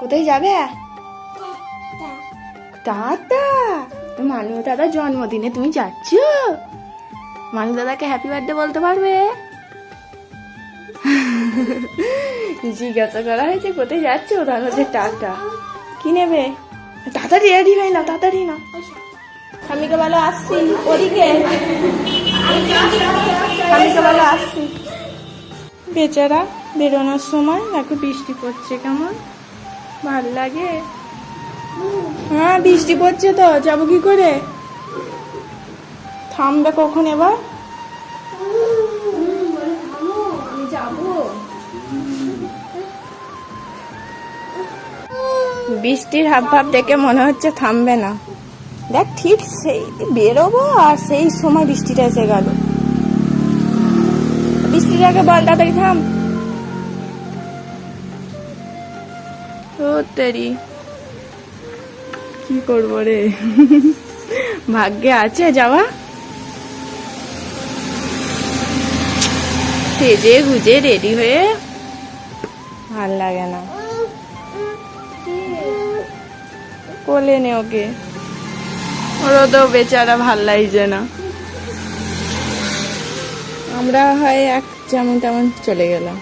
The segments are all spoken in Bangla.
কোথায় যাবে? দাদা তো মানু দাদার জন্মদিনে তুমি যাচ্ছ? মানু দাদাকে হ্যাপি বার্থডে বলতে পারবে? জিজ্ঞাসা করা হয়েছে কোথায় যাচ্ছে? দাদা হচ্ছে টাটা কি নেবে? তাড়াতাড়ি রেডি হয় না তাড়াতাড়ি না স্বামীকে ভালো আসছি। ওদিকে। স্বামীকে বলো আসছি। বেচারা বেরোনোর সময় দেখো বৃষ্টি পড়ছে কেমন। ভালো লাগে। হ্যাঁ বৃষ্টি পড়ছে তো, যাব কি করে? থামবে কখন এবার? বৃষ্টির হাব ভাব দেখে মনে হচ্ছে থামবে না। দেখ, ঠিক সেই বেরোবো আর সেই সময় বৃষ্টিটা এসে গেল। বৃষ্টিটাকে বল, তাড়াতাড়ি থাম। ও কি করব রে? ভাগ্যে আছে যাওয়া? সেজে গুজে রেডি হয়ে ভালো লাগে না। কোলে নে ওকে। ওরও তো বেচারা ভালো লাগছে না। আমরা হয় এক যেমন তেমন চলে গেলাম।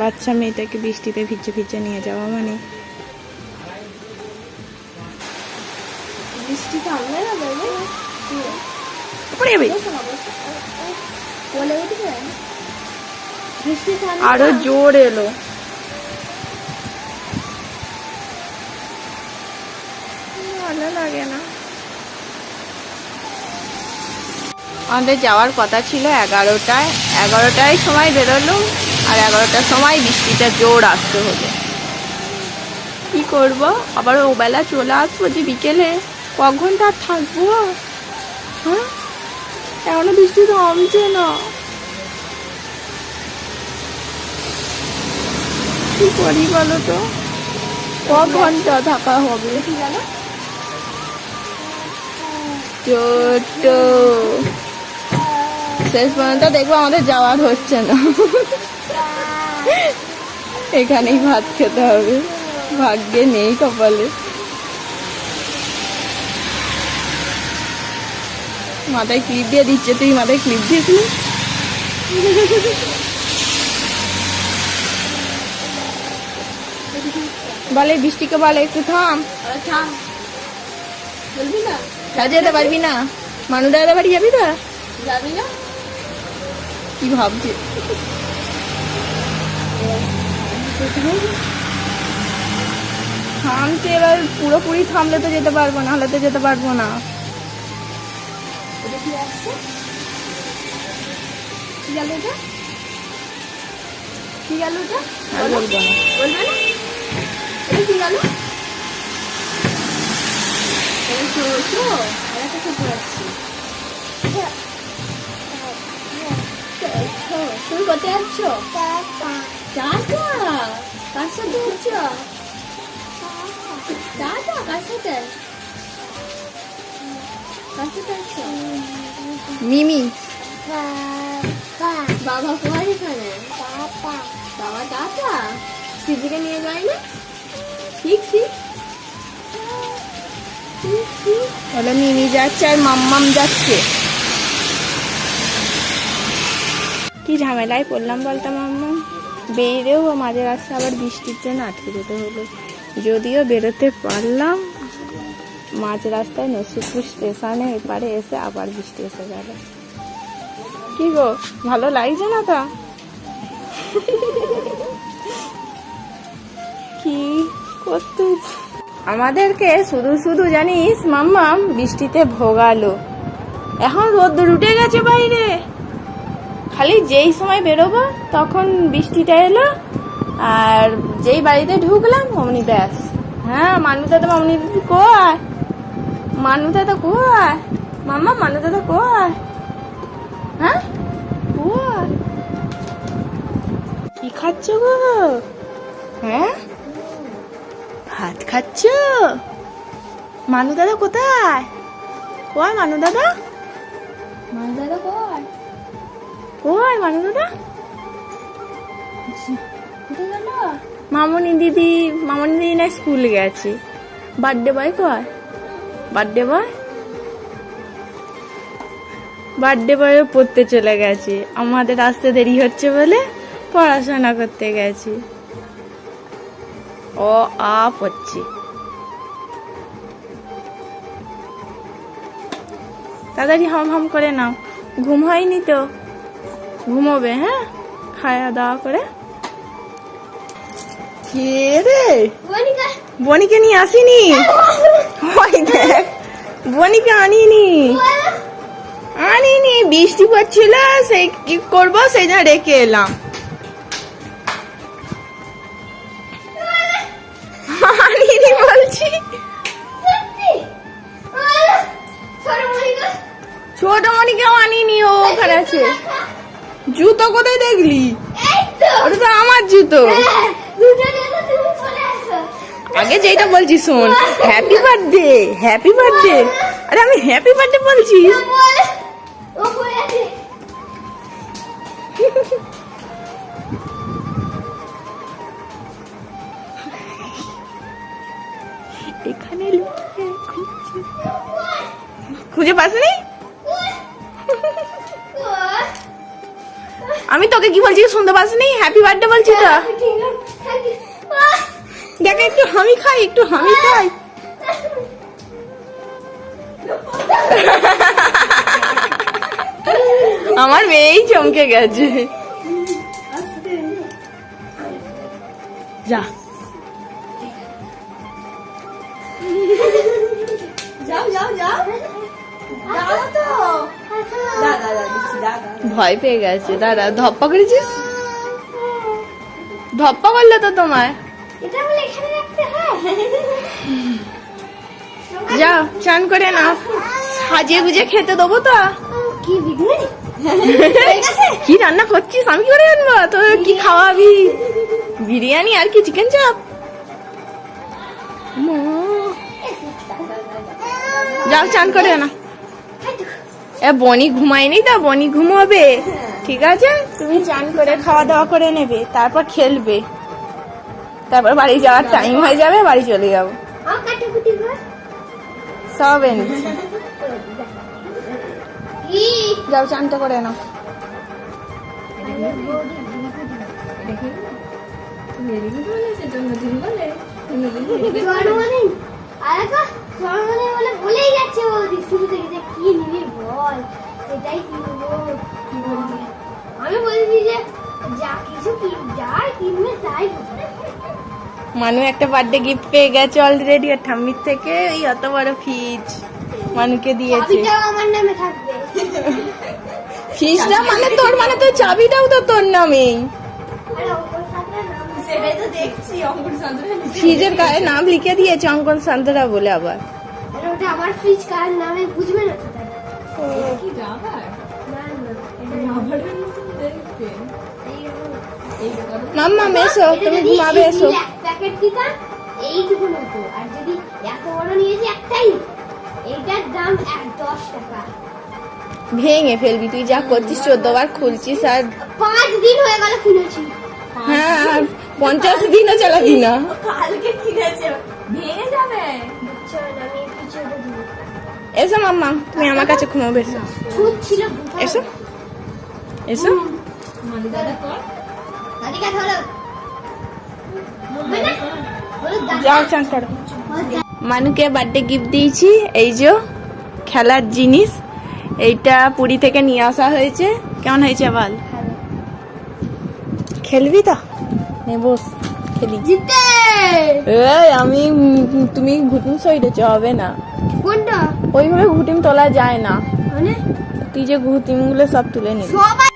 বাচ্চা মেয়েটাকে বৃষ্টিতে ভিজে ভিজে নিয়ে যাওয়া মানে। না পড়ে যাবে। আরও জোর এলো। ভালো লাগে না। আমাদের যাওয়ার কথা ছিল এগারোটায়। এগারোটায় সময় বেরোলো। আর এগারোটার সময় বৃষ্টিটা জোর আসতে হলো কি করব? আবার ও বেলা চলে আসব যে বিকেলে। ক ঘণ্টা আর? থাকব হ্যাঁ? এখনও বৃষ্টি থামছে না। কি করি বলো তো? ক ঘণ্টা থাকা হবে? ছোট শেষ পর্যন্ত দেখব আমাদের যাওয়ার হচ্ছে না। এখানেই ভাত খেতে হবে। ভাগ্যে নেই কপালে। মাথায় ক্লিপ দিয়ে দিচ্ছে তুই মাথায় ক্লিপ দিয়েছিলি বলে বৃষ্টিকে বলে একটু থাম। যেতে পারবি না? মানু দাদা বাড়ি যাবি তো? যাবি না? কি ভাবছি থামছে এবার পুরোপুরি থামলে তো যেতে পারব না হলে তো যেতে পারব না। কি বলব না। বলবে না? এটা তুমি কোথায় যাচ্ছ টাটা কার সাথে যাচ্ছ টাটা কার সাথে কার সাথে যাচ্ছ মিমি। বাবা কোথায় এখানে? বাবা টাটা সিজিকে নিয়ে যায় না? ঠিক ঠিক। ঠিক মিমি যাচ্ছে আর মাম্মাম যাচ্ছে। কি ঝামেলায় পড়লাম বলতো মাম্মাম? বেরিয়েও মাঝে রাস্তা আবার বৃষ্টির জন্য আটকে যেতে হলো। যদিও বেরোতে পারলাম, মাঝ রাস্তায় নসিবপুর স্টেশনে এপারে এসে আবার বৃষ্টি এসে গেল। কি গো, ভালো লাগছে না তা? কি করতে? আমাদেরকে শুধু শুধু জানিস, মাম্মাম, বৃষ্টিতে ভোগালো। এখন রোদ্দুর উঠে গেছে বাইরে। খালি যেই সময় বেরোবো তখন বৃষ্টিটা এলো, আর যেই বাড়িতে ঢুকলাম অমনি ব্যাস। হ্যাঁ মানু দাদা অমনি কয় মানু দাদা কয় মাম্মা মানু দাদা কয় হ্যাঁ? কি খাচ্ছ গো? হ্যাঁ? ভাত খাচ্ছ? মানু দাদা কোথায়? কয় মানু দাদা মানু দাদা কয় কয় মানু দাদা? মামনি দিদি মামনি দিদি না স্কুল গেছে। বার্থডে বয় কয় বার্থডে বয় বার্থডে বয় পড়তে চলে গেছে। আমাদের আসতে দেরি হচ্ছে বলে পড়াশোনা করতে গেছি। ও আ পড়ছে। তাড়াতাড়ি হাম হাম করে নাও। ঘুম হয়নি তো? ঘুমোবে হ্যাঁ? খাওয়া দাওয়া করে। কে রে? বনিকে। নিয়ে আসিনি? ওই দেখ বনিকে আনিনি। আনিনি বৃষ্টি পড়ছিল সেই কি করব সেই জন্য রেখে এলাম। আনিনি বলছি। ছোট মনিকেও আনিনি ও ওখানে আছে। জুতো কোথায় দেখলি? ওটা তো আমার জুতো। হ্যাঁ, আগে যেটা বলছি শোন হ্যাপি বার্থডে হ্যাপি বার্থডে আরে আমি হ্যাপি বার্থডে বলছি। এখানে খুঁজে পাসনি আমি তোকে কি বলছি, শুনতে পাসনি হ্যাপি বার্থডে বলছি তো। দেখ, একটু হামি খাই, একটু হামি খাই। আমার মেয়েই চমকে গেছে। যা। যাও যাও যাও। যাও তো। ভয় পেয়ে গেছে। দাদা ধপ্পা করেছিস? ধপ্পা করলে তো তোমায়। যাও চান করে না সাজিয়ে গুজে খেতে দেবো তো। কি রান্না করছিস? আমি করে জানব তোর কি খাওয়াবি? বিরিয়ানি আর কি চিকেন চাপ। যাও চান করে না এ বনি ঘুমায়নি তো? বনি ঘুমাবে? ঠিক আছে? তুমি চান করে খাওয়া দাওয়া করে নেবে তারপর খেলবে। তারপর বাড়ি যাওয়ার টাইম হয়ে যাবে বাড়ি চলে যাব। সব এনেছি। কি যাও চানটা করে নাও। একটা জন্মদিন বলে ভুলেই যাচ্ছে বৌদি শুরু থেকে যে বল এটাই কিনবো কি বলবি। আমি বলছি যে যা কিছু যাই কিনবে তাই মানু একটা বার্থডে গিফট পেয়ে গেছে অলরেডি আর ঠাম্মির থেকে এই অত বড় ফ্রিজ মানুকে দিয়েছে। আমার নামে থাকবে। ফ্রিজটা মানে তোর মানে তো চাবিটাও তো তোর নামেই। ফ্রিজের গায়ে নাম লিখে দিয়েছে অঙ্কন শান্তরা বলে আবার। ওটা আমার ফ্রিজ কার নামে বুঝবে না কি রাবার রাবারের দেখতে মাম্মা এসো তুমি ঘুমাবে এসো। প্যাকেট এইটুকু হতো আর যদি এত বড় নিয়েছি একটাই এইটার দাম এক দশ টাকা ভেঙে ফেলবি তুই যা করছিস চোদ্দ বার খুলছিস আর পাঁচ দিন হয়ে গেল কিনেছি। হ্যাঁ আর পঞ্চাশ দিনও চালাবি না। কালকে কিনেছে। ভেঙে যাবে। আমি পিছনে এসো মাম্মা। তুমি আমার কাছে ঘুমাবে এসো এসো। এসো। যাও চান করো। মানুকে বার্থডে গিফট দিয়েছি এই যে খেলার জিনিস। এইটা পুরী থেকে নিয়ে আসা হয়েছে। কেমন হয়েছে বল? খেলবি তো? নে বস খেলি। জিতে! আমি তুমি ঘুটুম সইডেছ হবে না। কোনটা? ওইভাবে ঘুটিম তোলা যায় না। মানে? তুই যে ঘুটিমগুলো সব তুলে নিবি। সবাই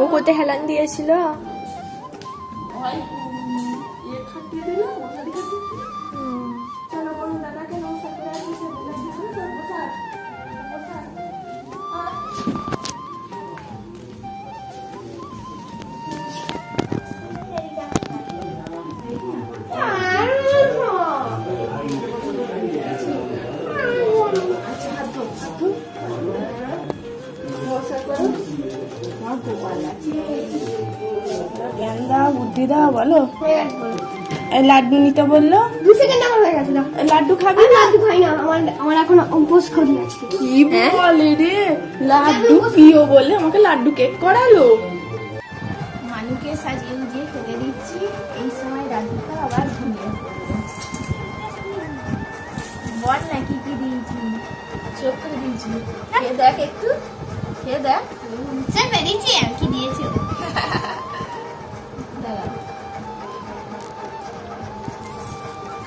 ও কোথায় হেলান দিয়েছিল? হয় ইয়ে জ্ঞান দাও বলো। হয়ে লাড্ডু নিতে বলল। দু সেকেন্ড আমার হয়ে গেছে। লাড্ডু খাবি লাড্ডু খাই না আমার আমার এখন অভ্যাস করি আজকে। কি বলে রে? লাড্ডু প্রিয় বলে আমাকে লাড্ডু কেক করালো। মানুকে সাজিয়ে উজিয়ে খেতে দিচ্ছি এই সময় রাধিকা আবার ঘুমিয়ে বল না কি কি দিয়েছি? চোখ করে দিয়েছি। খেয়ে দেখ একটু। খেয়ে দেখ। বেরিয়েছি আর কি দিয়েছি?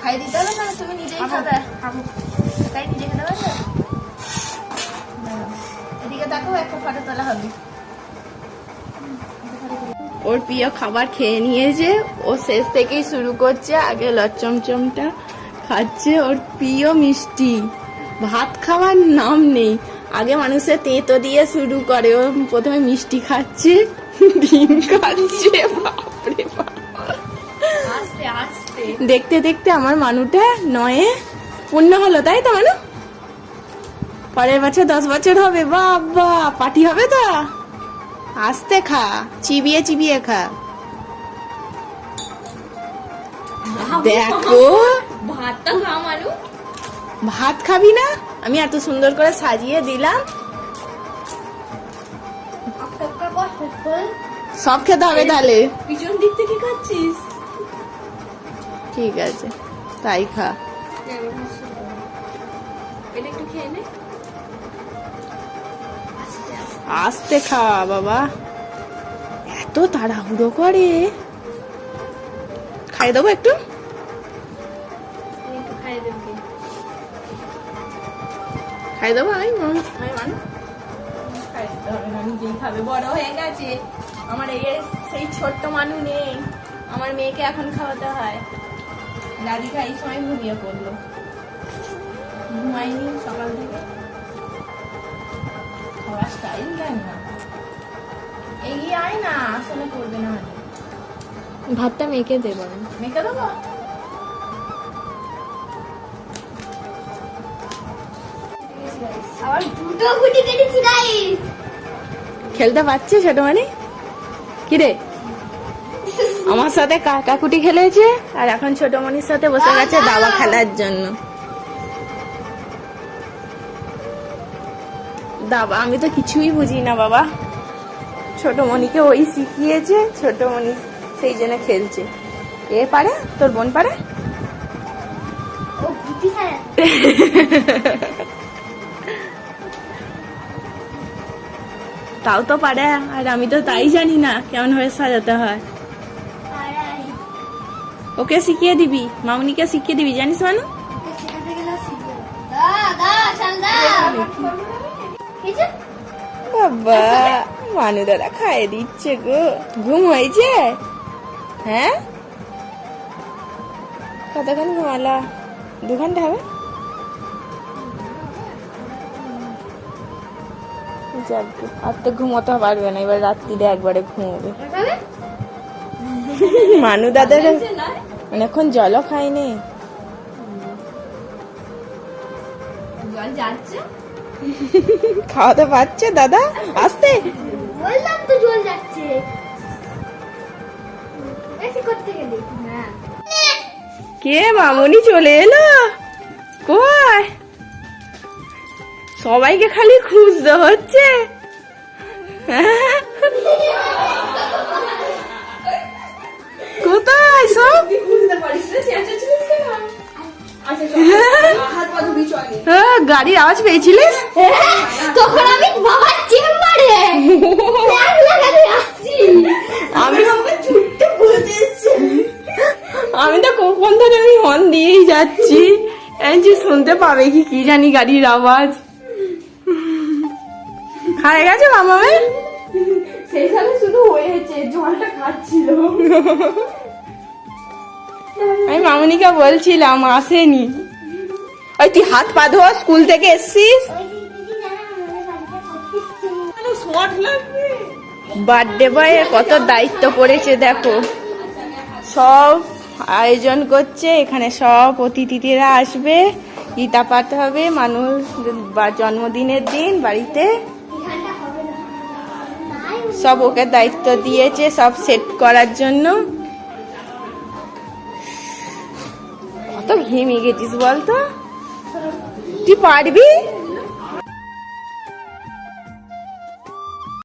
খাই দিতে হবে না তুমি নিজেই খাবে তাই নিজে খেতে পারবে? এদিকে তাকাও একটা ফটো তোলা হবে। ওর প্রিয় খাবার খেয়ে নিয়েছে। ও শেষ থেকেই শুরু করছে আগে লচ্চমচমটা খাচ্ছে। ওর প্রিয় মিষ্টি। ভাত খাওয়ার নাম নেই। আগে মানুষের তেঁতো দিয়ে শুরু করে। ও প্রথমে মিষ্টি খাচ্ছে ডিম খাচ্ছে বাপরে বাপ। দেখতে দেখতে আমার মানুটা নয়ে পূর্ণ হলো তাই তো মানু? পরের বছর দশ বছর হবে বাবা পার্টি হবে তো? আস্তে খা চিবিয়ে চিবিয়ে খা। দেখো। ভাত খাবি না? আমি এত সুন্দর করে সাজিয়ে দিলাম। সব খেতে হবে তাহলে। পিছন দিক থেকে খাচ্ছিস? ঠিক আছে, তাই খা। আস্তে খা বাবা। এত তাড়াহুড়ো করে। খাই দেবো একটু? খাই দেবো? আমি খাবে বড় হয়ে আমার সেই ছোট্ট মানু নেই। আমার মেয়েকে এখন খাওয়াতে হয়। রাধিকা এই সময় ঘুমিয়ে পড়ল। ঘুমাইনি সকাল থেকে। খাওয়ার স্টাইল দেয় না। এগিয়ে আয় না আসলে করবে না মানে। ভাতটা মেখে দেবো মেখে দেবো? খেলতে পারছে ছোট মানে কিরে আমার সাথে কাকাকুটি খেলেছে আর এখন ছোট মনির সাথে বসে গেছে দাবা খেলার জন্য। দাবা, আমি তো কিছুই বুঝি না বাবা। ছোট মনিকে ওই শিখিয়েছে, ছোট মনি সেই জন্য খেলছে। এ পারে? তোর বোন পারে? তাও তো পারে, আর আমি তো তাই জানি না কেমন হয়ে সাজাতে হয়। ওকে শিখিয়ে দিবি। মামনিকে শিখিয়ে দিবি। জানিস মানু? বাবা মানু দাদা খাইয়ে দিচ্ছে গো। ঘুম হয়েছে? হ্যাঁ? কতক্ষণ ঘুমালা? দু ঘণ্টা হবে আর তো ঘুমোতে পারবে না। এবার রাত্রিরে একবারে ঘুমোবে। দেখাবে মানু দাদার অনেকক্ষণ জলও খাইনি। জল যাচ্ছে? খাওয়াতে পারছে দাদা? আসতে। বললাম তো জল যাচ্ছে। কে মামুনি চলে এলো? কই? সবাইকে খালি খুঁজতে হচ্ছে। হ্যাঁ, গাড়ির আওয়াজ পেয়েছিলিস? তখন আমি বাবার চেম্বারে। আমি আমি তো কখন ধরে আমি হর্ন দিয়েই যাচ্ছি। এই যে শুনতে পাবে কি কি জানি গাড়ির আওয়াজ। খায় গেছে মামা? মেয়ে? সেই সালে শুধু হয়েছে জলটা খাচ্ছিল। আমি মামুনিকে বলছিলাম, আসেনি। ওই তুই হাত পা ধোয়া, স্কুল থেকে এসছিস? বার্থডে বয়ের কত দায়িত্ব পড়েছে, দেখো। সব আয়োজন করছে, এখানে সব অতিথিরা আসবে। ইটা পাঠ হবে, মানুষ বা জন্মদিনের দিন, বাড়িতে। সব ওকে দায়িত্ব দিয়েছে, সব সেট করার জন্য। কত ঘেমে গেছিস বলতো? তুই পারবি?